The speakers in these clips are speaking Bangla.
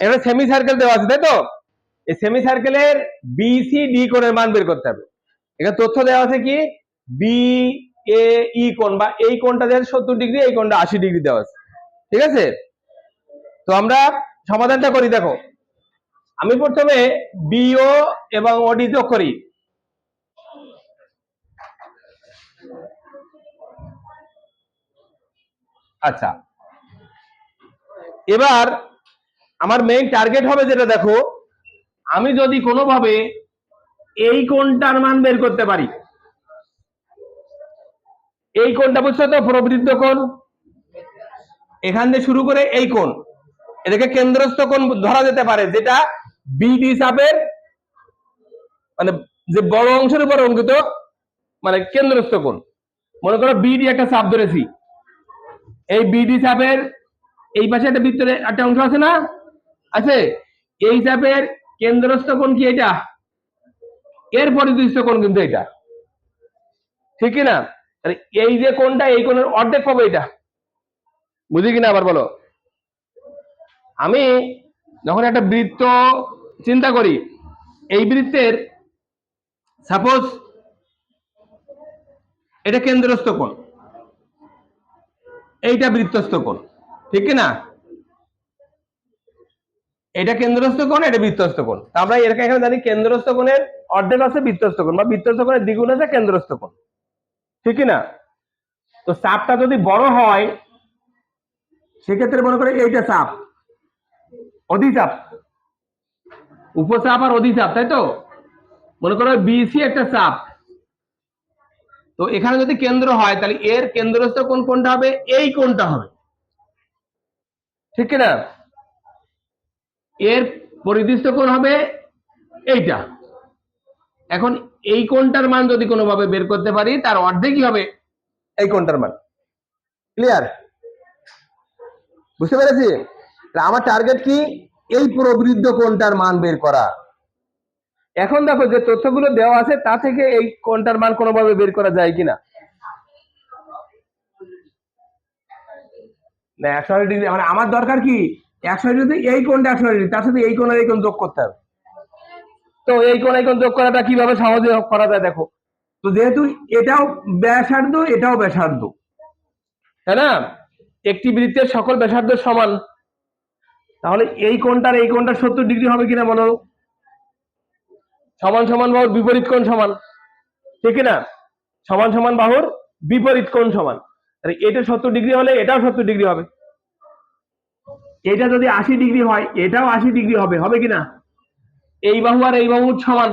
এখানে সেমি সার্কেল দেওয়া আছে, তাই তো? এই সেমি সার্কেলের বিসি ডি কোণের মান বের করতে হবে। এখানে তথ্য দেওয়া আছে কি? বি এ ই কোণ, বা এই কোণটা দেওয়া সত্তর ডিগ্রি, এই কোণটা আশি ডিগ্রি দেওয়া আছে। ঠিক আছে? তো আমরা সমাধানটা করি, দেখো। আমি প্রথমে বিও এবং ওডি যোগ করি। আচ্ছা। এবার আমার মেইন টার্গেট হবে যেটা দেখো, আমি যদি কোনোভাবে এই কোণটার মান বের করতে পারি, এই কোণটা বুঝছ তো, প্রবৃদ্ধ কোণ? এখান থেকে শুরু করে এই কোণ। এটাকে কেন্দ্রস্থ কোণ ধরা যেতে পারে, যেটা বিডি চাপের মানে যে বড় অংশের উপর অঙ্কিত মানে কেন্দ্রস্থ কোণ। মনে করো বিডি একটা চাপ ধরেছি। এই বিডি চাপের এই পাশে একটা বৃত্তের একটা অংশ আছে না? আছে? এই চাপের কেন্দ্রস্থ কোণ কি এটা? এর পরিদৃষ্ট কোণ কিন্তু এটা। ঠিক না? এই যে কোণটা, এই কোণের অর্ধেক পাবো এটা। বুঝি কিনা? আবার বলো। আমি যখন একটা বৃত্ত চিন্তা করি, এই বৃত্তের সাপোজ এটা কেন্দ্রস্থ কোণ। এইটা বৃত্তস্থ কোণ। ঠিক না এটা কেন্দ্রস্থ কোণ, এটা বৃত্তস্থ কোণ। আমরা এর এখানে জানি কেন্দ্রস্থ কোণের অর্ধেক আছে বৃত্তস্থ কোণ, বা বৃত্তস্থ কোণের দ্বিগুণ আছে কেন্দ্রস্থ কোণ। ঠিক না তো চাপটা যদি বড় হয়, সেক্ষেত্রে মনে করে এইটা চাপ। অধিচাপ উপচাপ আর অধিচাপ তাই তো? মনে করো বিসি একটা চাপ। তো এখানে যদি কেন্দ্র হয়, তাহলে এর কেন্দ্রস্থ কোন কোনটা হবে? এই কোনটা হবে। ঠিক কিনা? এর পরিদৃষ্ট কোণ হবে এইটা। এখন এই কোণটার মান যদি কোনোভাবে বের করতে পারি, তার অর্ধেকই হবে। এই কোণটার মান। ক্লিয়ার বুঝতে পেরেছি? আমার টার্গেট কি? এই প্রবৃদ্ধ কোণটার মান বের করা। এখন দেখো যে তথ্যগুলো দেওয়া আছে, তা থেকে এই কোণটার মান কোনোভাবে বের করা যায় কিনা। না একশো মানে আমার দরকার কি? একশো ডিগ্রি এই কোণটা একশো তার সাথে এই কোণ আর এই কোণ যোগ করতে হবে। তো এই কোণ এই কোণ যোগ করাটা কীভাবে সহজে করা যায় দেখো? তো যেহেতু এটাও ব্যাসার্ধ এটাও ব্যাসার্ধ। তাই না? একটি বৃত্তের সকল ব্যাসার্ধ সমান। তাহলে এই কোণটার, এই কোণটা সত্তর ডিগ্রি হবে কিনা বলো? সমান সমান বাহুর বিপরীত কোণ সমান। ঠিক না? সমান সমান বাহুর বিপরীত কোণ সমান। এটা সত্তর ডিগ্রি হলে এটাও সত্তর ডিগ্রি হবে। এটা যদি আশি ডিগ্রি হয়, এটাও আশি ডিগ্রি হবে হবে কিনা? এই বাহু আর এই বাহু সমান।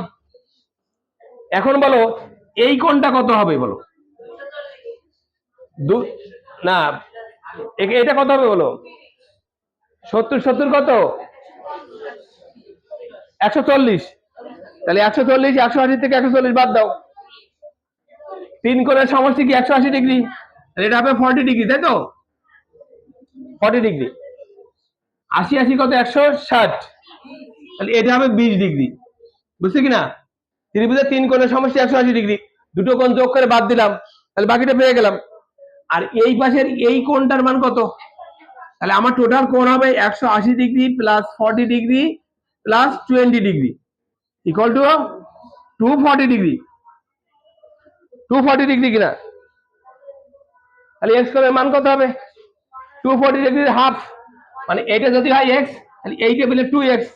এখন বলো, এই কোণটা কত হবে বলো? না এটা কত হবে বলো? সত্তর সত্তর কত? একশো চল্লিশ। তাহলে একশো চল্লিশ, একশো আশি থেকে একশো চল্লিশ বাদ দাও। তিন কোণের সমষ্টি কি একশো আশি ডিগ্রি? এটা হবে ফর্টি ডিগ্রি, তাই তো? Forty degree. আশি আশি কত? একশো ষাট। তাহলে এটা হবে বিশ ডিগ্রি। বুঝছি কিনা? ত্রিভুজের তিন কোণের সমষ্টি একশো আশি ডিগ্রি। দুটো কোণ যোগ করে বাদ দিলাম। তাহলে বাকিটা পেয়ে গেলাম। আর এই পাশের এই কোণটার মান কত? তাহলে আমার টোটাল কোণ হবে একশো আশি degree plus forty degree plus twenty degree. Equal to two forty degree. Two forty degree কিনা? তাহলে এক্সের মান কত হবে? টু ফর্টি ডিগ্রি হাফ মানে এটা যদি হয় এক্স তাহলে এই টেবিলে টু এক্স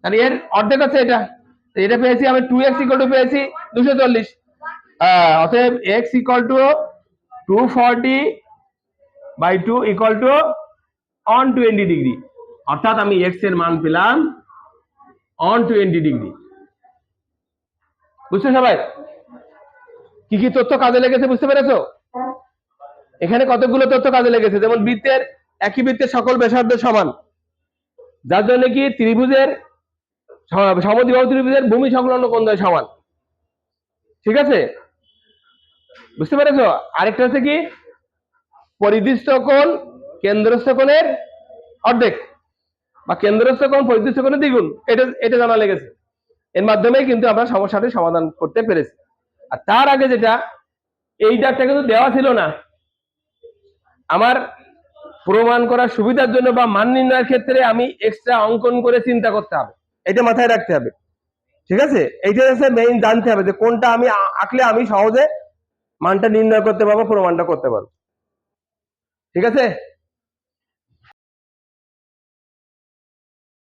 তাহলে এর অর্ধেক আছে এটা। এটা পেয়েছি আমি টু এক্স ইকুয়াল টু পেয়েছি দুশো চল্লিশ। অতএব x equal to two forty by two equal to one twenty degree অর্থাৎ আমি এক্সের মান পেলাম অন টোয়েন্টি ডিগ্রি বুঝছ সবাই? কি কি তথ্য কাজে লেগেছে বুঝতে পেরেছ? এখানে কতগুলো তথ্য কাজে লেগেছে? যেমন বৃত্তের একই বৃত্তের সকল ব্যাসার্ধ সমান। যার জন্য কি ত্রিভুজের সমদ্বিবাহু ত্রিভুজের ভূমি সংলগ্ন কোণ দ্বয় সমান। ঠিক আছে? বুঝতে পেরেছ? আরেকটা হচ্ছে কি? পরিদৃষ্ট কোণ, কেন্দ্রস্থ কোণের অর্ধেক বা কেন্দ্রস্থ কোণ, পরিদৃষ্ট কোণের দ্বিগুণ। এটা এটা জানা লেগেছে। এর মাধ্যমে কিন্তু আমরা সমস্যাটি সমাধান করতে পেরেছি। আর তার আগে যেটা, এই ডাকটা কিন্তু দেওয়া ছিল না। আমার প্রমাণ করার সুবিধার জন্য বা মান নির্ণয়ের ক্ষেত্রে আমি এক্সট্রা অঙ্কন করে চিন্তা করতে হবে। এটা মাথায় রাখতে হবে। ঠিক আছে? এইটা হচ্ছে মেইন জানতে হবে যে কোনটা আমি আঁকলে আমি সহজে মানটা নির্ণয় করতে পারব, প্রমাণটা করতে পারব। ঠিক আছে?